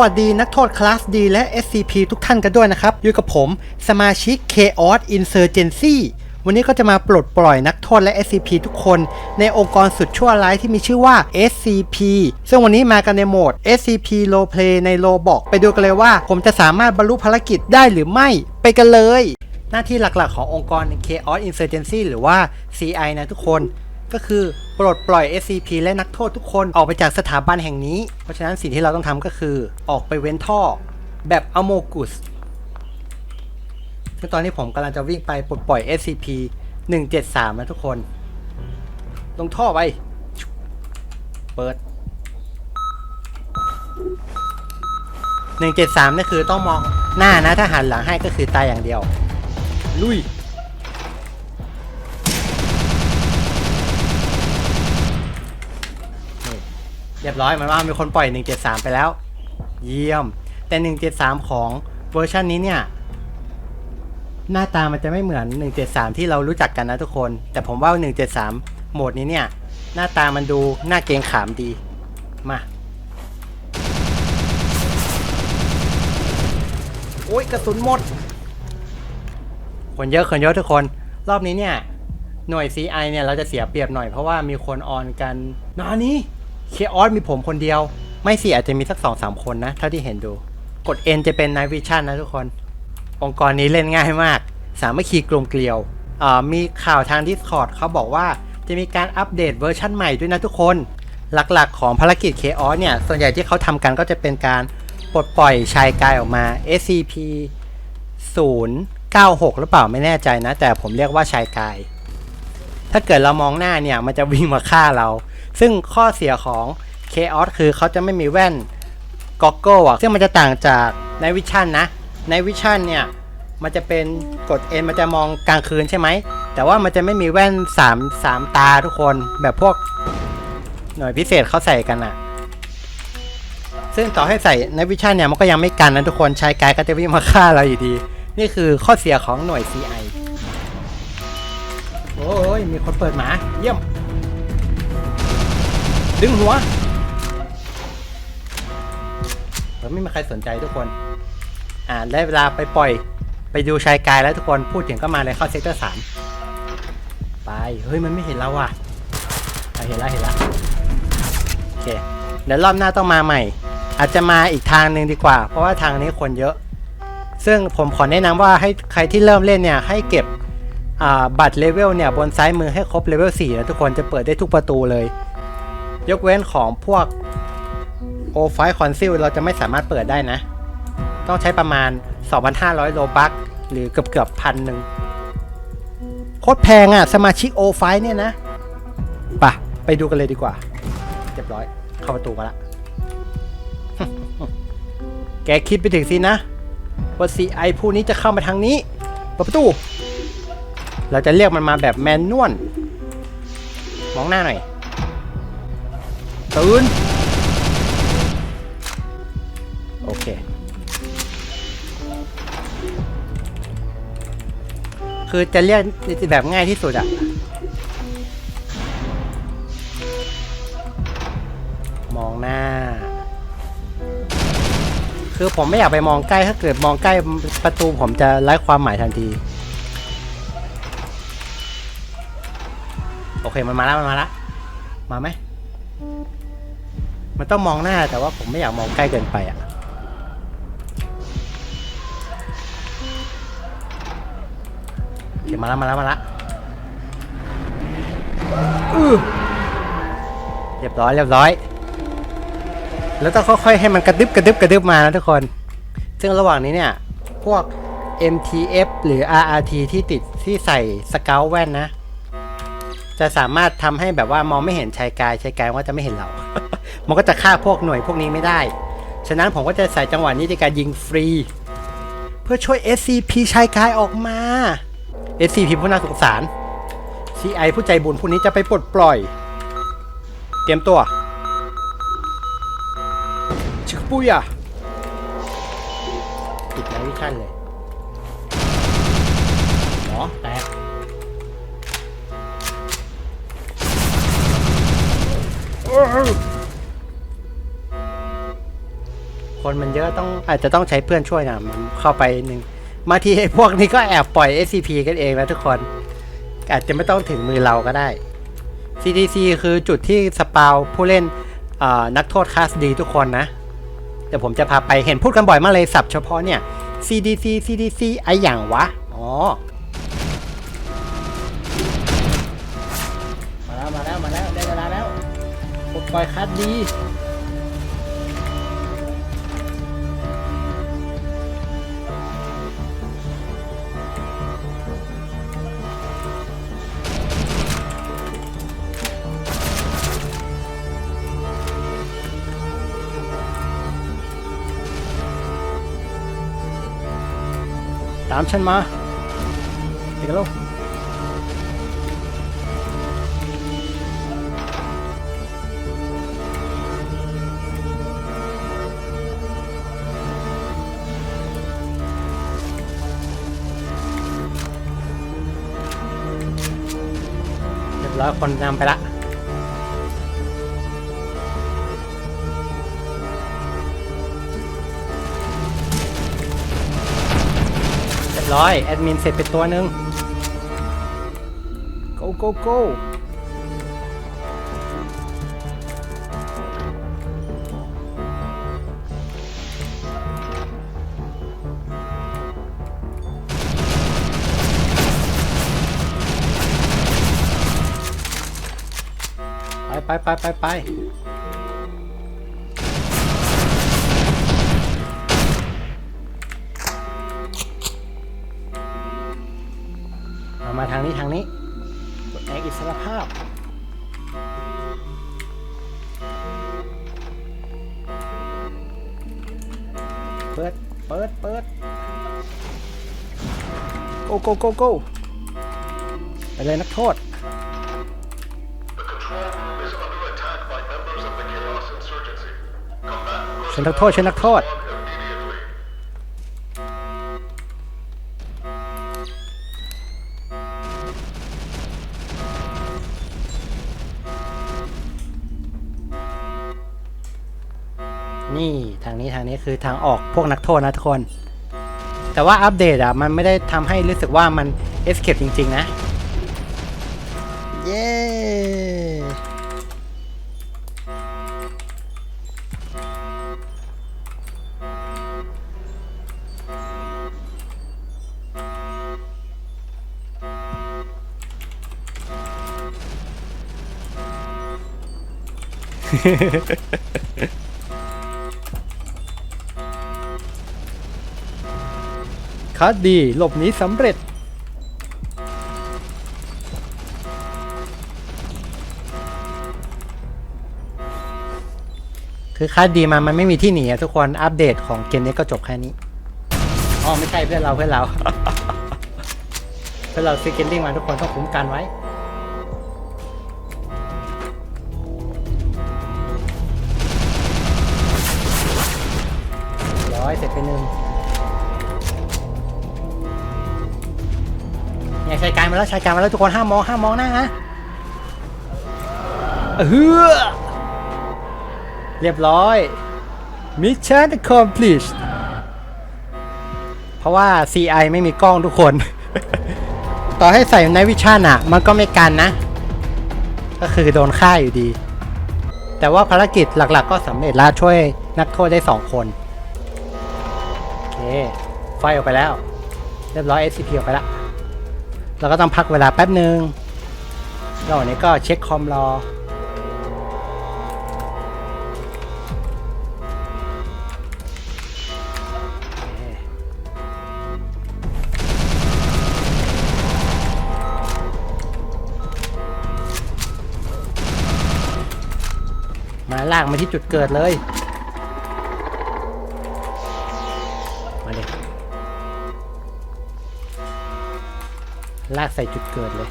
วัสดีนักโทษคลาสดีและ SCP ทุกท่านกันด้วยนะครับ อยู่กับผมสมาชิก Chaos Insurgency วันนี้ก็จะมาปลดปล่อยนักโทษและ SCP ทุกคน ในองค์กรสุดชั่วร้ายที่มีชื่อว่า SCP ซึ่งวันนี้มากันในโหมด SCP Roleplay ในโลบอกไปดูกันเลยว่า ผมจะสามารถบรรลุภารกิจได้หรือไม่ไปกันเลย หน้าที่หลักๆขององค์กร Chaos Insurgency หรือว่า CI นะทุกคน ก็คือปลดปล่อย SCP และนักโทษทุกคนออกไปจากสถาบันแห่งนี้ เพราะฉะนั้นสิ่งที่เราต้องทำก็คือออกไปเว้นท่อแบบอโมกุสซึ่งตอนนี้ผมกำลังจะวิ่งไปปลดปล่อย SCP 173นะทุกคน ลงท่อไป เปิด 173นี่คือต้องมองหน้านะถ้าหันหลังให้ก็คือตายอย่างเดียว ลุย เรียบร้อยมันว่ามีคนปล่อย 173 ไปแล้ว เยี่ยม แต่ 173 ของเวอร์ชันนี้เนี่ย หน้าตามันจะไม่เหมือน 173 ที่เรารู้จักกันนะทุกคน แต่ผมว่า 173 โหมดนี้เนี่ย หน้าตามันดูน่าเกรงขามดี มาโอ้ยกระสุนหมด คนเยอะคนเยอะทุกคน รอบนี้เนี่ย หน่วย CI เนี่ยเราจะเสียเปรียบหน่อยเพราะว่ามีคนออนกันนานี้ เคออสมีผมคนเดียว ไม่สิอาจจะมีสักสองสามคนนะ เท่าที่เห็นดู กด N จะเป็น Night Vision นะทุกคน องค์กรนี้เล่นง่ายมาก สามัคคีกลมเกลียว มีข่าวทาง Discord เขาบอกว่าจะมีการอัปเดตเวอร์ชั่นใหม่ด้วยนะทุกคน หลักๆของภารกิจ Chaos เนี่ย ส่วนใหญ่ที่เขาทำกันก็จะเป็นการปลดปล่อยชายกายออกมา SCP 096 หรือเปล่าไม่แน่ใจนะ แต่ผมเรียกว่าชายกาย ถ้าเกิดเรามองหน้าเนี่ย มันจะวิ่งมาฆ่าเรา ซึ่งข้อเสียของ Chaos คือเขาจะไม่มีแว่นก็อกเกิลอะซึ่งมันจะต่างจากในวิชั่นนะ ในวิชั่นเนี่ยมันจะเป็นกด N มันจะมองกลางคืนใช่ไหม แต่ว่ามันจะไม่มีแว่น3 3ตาทุกคนแบบพวกหน่วยพิเศษเขาใส่กันอะซึ่งต่อให้ใส่ในวิชั่นเนี่ยมันก็ยังไม่กันนะทุกคนชายกายก็จะวิ่งมาฆ่าเราอยู่ดี นี่คือข้อเสียของหน่วย CI โอ้ยมีคนเปิดหมาเยี่ยม ดึงหัวเออไม่มีใครสนใจทุกคน อ่าได้เวลาไปปล่อย ไปดูชายกายแล้วทุกคนพูดถึงก็มาเลยเข้าเซกเตอร์สามไป เฮ้ยมันไม่เห็นเราว่ะอะเห็นแล้วเห็นแล้วโอเค เดี๋ยวรอบหน้าต้องมาใหม่ อาจจะมาอีกทางหนึ่งดีกว่า เพราะว่าทางนี้คนเยอะ ซึ่งผมขอแนะนำว่าให้ใครที่เริ่มเล่นเนี่ยให้เก็บอ่าบัตรเลเวลเนี่ยบนซ้ายมือให้ครบเลเวล4นะทุกคนจะเปิดได้ทุกประตูเลย ยกเว้นของพวกโอไฟคอนซิลเราจะไม่สามารถเปิดได้นะ ต้องใช้ประมาณ 2,500 โลบัคหรือเกือบเกือบพันหนึ่งโคตรแพงอะ่ะ สมาชิกโอไฟเนี่ยนะปะไปดูกันเลยดีกว่าเรียบร้อย เข้าประตูมาละ แกคิดไปถึงสินะ ว่า CI ผู้นี้จะเข้ามาทางนี้เปิดประตู เราจะเรียกมันมาแบบแมนนวลมองหน้าหน่อย ตื่น โอเค คือจะเรียกแบบง่ายที่สุดอะมองหน้า คือผมไม่อยากไปมองใกล้ถ้าเกิดมองใกล้ประตูผมจะไร้ความหมายทันที โอเคมันมาแล้วมันมาแล้วมาไหม มันต้องมองหน้าแต่ว่าผมไม่อยากมองใกล้เกินไปอะเคมาแล้วมาแล้วมาแล้วอื้อเรียบร้อยเรียบร้อย แล้วต้องค่อยๆให้มันกระดึบกระดึบกระดึบมานะทุกคน ซึ่งระหว่างนี้เนี่ย พวก MTF หรือ RRT ที่ติดที่ใส่สเกลแว่นนะ จะสามารถทำให้แบบว่ามองไม่เห็นชายกายชายกายว่าจะไม่เห็นเรา มันก็จะฆ่าพวกหน่วยพวกนี้ไม่ได้ ฉะนั้นผมก็จะใส่จังหวะนี้ในการยิงฟรี เพื่อช่วย SCP ชายกายออกมา SCP ผู้น่าสงสาร CI ผู้ใจบุญผู้นี้จะไปปลดปล่อย เตรียมตัวชิคปุยอะปิดไนวิชั่นเลยหมอแตกค คนมันเยอะต้องอาจจะต้องใช้เพื่อนช่วยนะมันเข้าไปหนึ่งบาทีไอ้พวกนี้ก็แอบปล่อย SCP กันเองนะทุกคน อาจจะไม่ต้องถึงมือเราก็ได้ CDC คือจุดที่สปาวผู้เล่นนักโทษคลาสดีทุกคนนะเดี๋ยวผมจะพาไปเห็นพูดกันบ่อยมากเลยสับเฉพาะเนี่ย CDC CDC ไออย่างวะ อ๋อ มาแล้ว มาแล้ว มาแล้ว ได้เวลาแล้วปลดปล่อยคลาสดีามฉันมาเด็กลูกเรียบร้อยคนนำไปละ ร้อยแอดมินเสร็จไปตัวหนึ่ง go go go ไปไปไปไปไป มาทางนี้ทางนี้กดแอกอิสรภาพ เปิด เปิด เปิด go go go go ไปเลยนักโทษ The control room is under attack by members of the Chaos Insurgency. Combat ฉันนักโทษฉันนักโทษ นี่ทางนี้ทางนี้คือทางออกพวกนักโทษนะทุกคน แต่ว่าอัปเดตอะมันไม่ได้ทำให้รู้สึกว่ามันเอสเคปจริง ๆ นะ เย้ คัดดีหลบหนีสำเร็จ คือคัดดีมามันไม่มีที่หนีอะทุกคนอัปเดตของเกมนี้ก็จบแค่นี้อ๋อไม่ใช่เพื่อนเราเพื่อนเรา เพื่อนเราซื้อเกมดิ้งมาทุกคนต้องคุ้มกันไว้ร้อยเสร็จไปหนึ่ง การมาแล้วใช้การมาแล้วทุกคนห้ามมองห้ามมองหน้านะเออเรียบร้อย Mission accomplished เพราะว่า CI ไม่มีกล้องทุกคน ต่อให้ใส่ในวิชั่นอะ มันก็ไม่กันนะ ก็คือโดนฆ่าอยู่ดี แต่ว่าภารกิจหลักๆ ก็สำเร็จแล้วช่วยนักโทษได้ 2 คน โอเค ไฟออกไปแล้ว เรียบร้อย SCP ออกไปแล้ว เราก็ต้องพักเวลาแป๊บหนึ่งระหว่างนี้ก็เช็คคอมรอ มาลากมาที่จุดเกิดเลย ลากใส่จุดเกิดเลย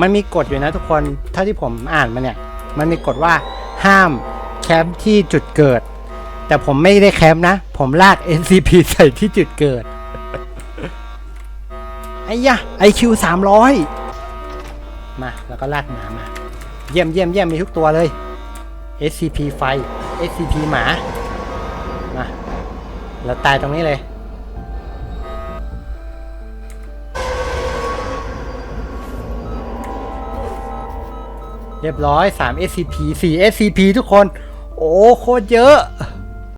มันมีกฎอยู่นะทุกคน เท่าที่ผมอ่านมาเนี่ย มันมีกฎว่าห้ามแคมป์ที่จุดเกิด แต่ผมไม่ได้แคมป์นะ ผมลาก NCP ใส่ที่จุดเกิด ไอ้ยะ IQ 300มา แล้วก็ลากหมามา เยี่ยมเยี่ยมเยี่ยมมีทุกตัวเลย SCP ไฟ SCP หมา มาเราตายตรงนี้เลย เรียบร้อย 3 SCP 4 SCP ทุกคน โอ้ โคตรเยอะ